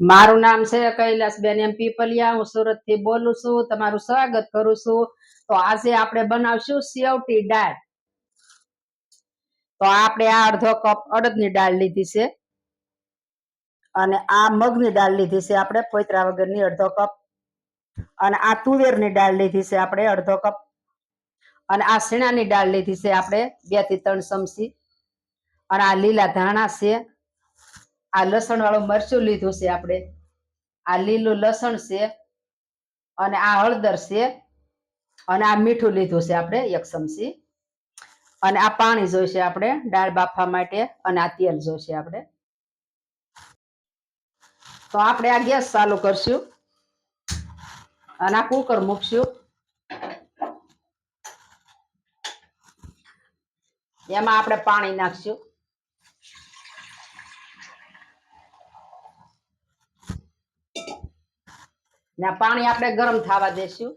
મારું નામ છે કૈલાસબેન એમ પીપલિયા. હું સુરતથી બોલું છું. તમારું સ્વાગત કરું છું. તો આજે આપણે બનાવશું સેવટી દાળ. તો આપણે આ અડધો કપ અડદની દાળ લીધી છે. અને આ મગની દાળ લીધી છે આપણે પોતરા વગરની અડધો કપ. અને આ તુવેરની દાળ લીધી છે આપણે અડધો કપ. અને આ શીણાની દાળ લીધી છે આપણે બેથી ત્રણ ચમચી. અને આ લીલા ધાણા છે. આ લસણ વાળું મરચું લીધું છે આપણે. આ લીલું લસણ છે અને આ હળદર છે અને આ મીઠું લીધું છે આપણે એક ચમચી. અને આ પાણી જોઈશે આપણે દાળ બાફવા માટે અને આ તેલ જોઈશે આપણે. તો આપણે આ ગેસ ચાલુ કરશું. અને આ કુકર મૂકશું. એમાં આપણે પાણી નાખશું. ને પાણી આપણે ગરમ થવા દેશું.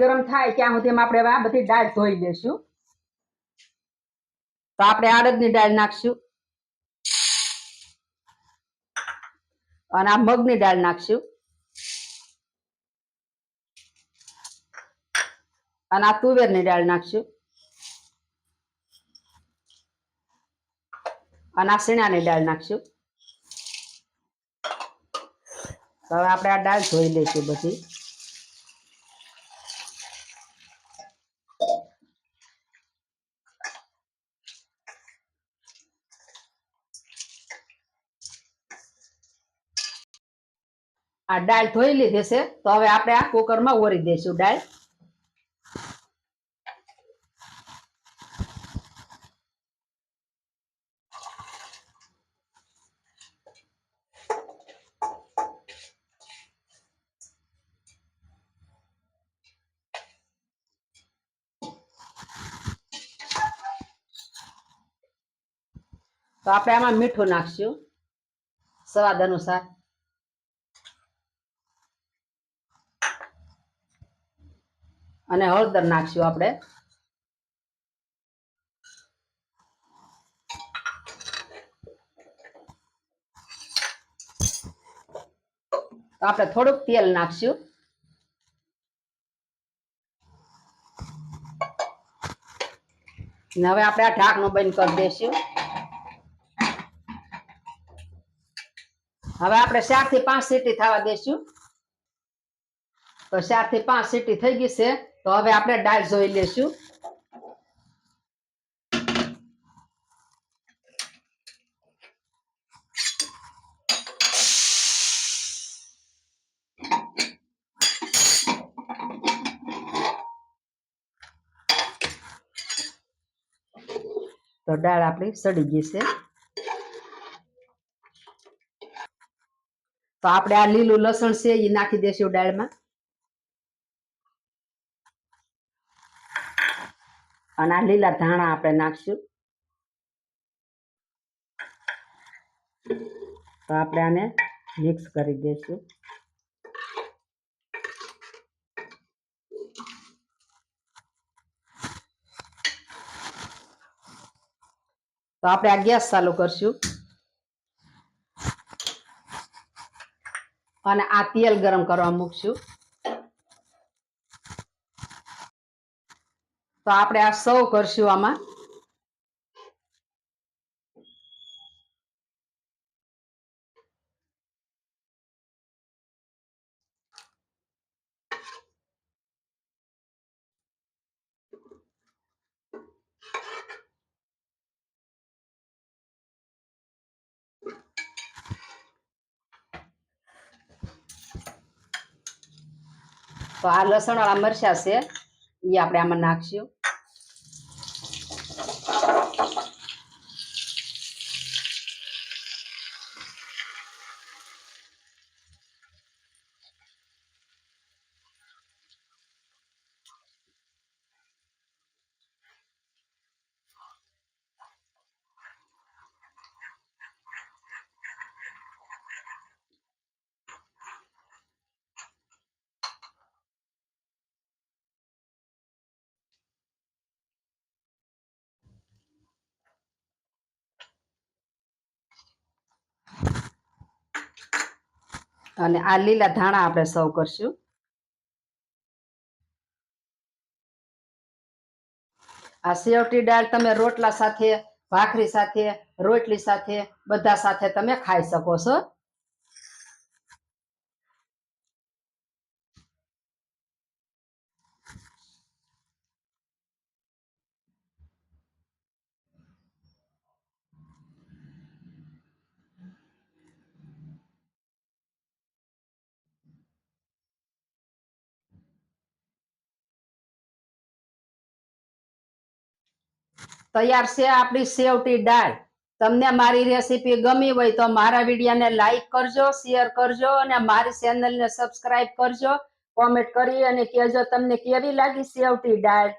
ગરમ થાય ત્યાં સુધી આપણે આ બધી દાળ ધોઈ દેશું. તો આપણે આડદની દાળ નાખશું. અને આ મગની દાળ નાખશું. અને આ તુવેરની દાળ નાખશું. અને આ શીણાની દાળ નાખશું. તો હવે આપણે આ દાળ ધોઈ લઈશું બધી. આ દાળ ધોઈ લીધી છે, તો હવે આપણે આ કુકરમાં ઓરી દઈશું દાળ તો આપણે આમાં મીઠું નાખશું, સ્વાદ અનુસાર. અને હળદર નાખશું આપણે. તો આપણે થોડુંક તેલ નાખશું. હવે આપણે આ ઢાંકણું બંધ કરી દઈશું. હવે આપણે ચારથી પાંચ સીટી થવા દેશું. તો ચારથી પાંચ સીટી થઈ ગઈ છે. તો હવે આપણે દાળ જોઈ લેશું. તો દાળ આપણી સડી ગઈ છે. તો આપણે આ લીલું લસણ છે એ નાખી દેશું દાળમાં અને આ લીલા ધાણા આપણે નાખશું. તો આપણે આને મિક્સ કરી દઈશું તો આપણે આ ગેસ ચાલુ કરશું. અને આ તેલ ગરમ કરવા મૂકશું. તો આપણે આ સૌ કરશું આમાં. તો આ લસણ વાળા મરચા છે એ આપણે આમાં નાખશું. અને આ લીલા ધાણા આપણે સર્વ કરશું. આ સેવટી દાળ તમે રોટલા સાથે, ભાખરી સાથે, રોટલી સાથે, બધા સાથે તમે ખાઈ શકો છો. તૈયાર છે આપણી સેવટી દાળ. તમને મારી રેસીપી ગમી હોય તો મારા વિડીયોને લાઈક કરજો, શેર કરજો અને મારી ચેનલને સબસ્ક્રાઇબ કરજો. કોમેન્ટ કરી અને કહેજો તમને કેવી લાગી સેવટી દાળ.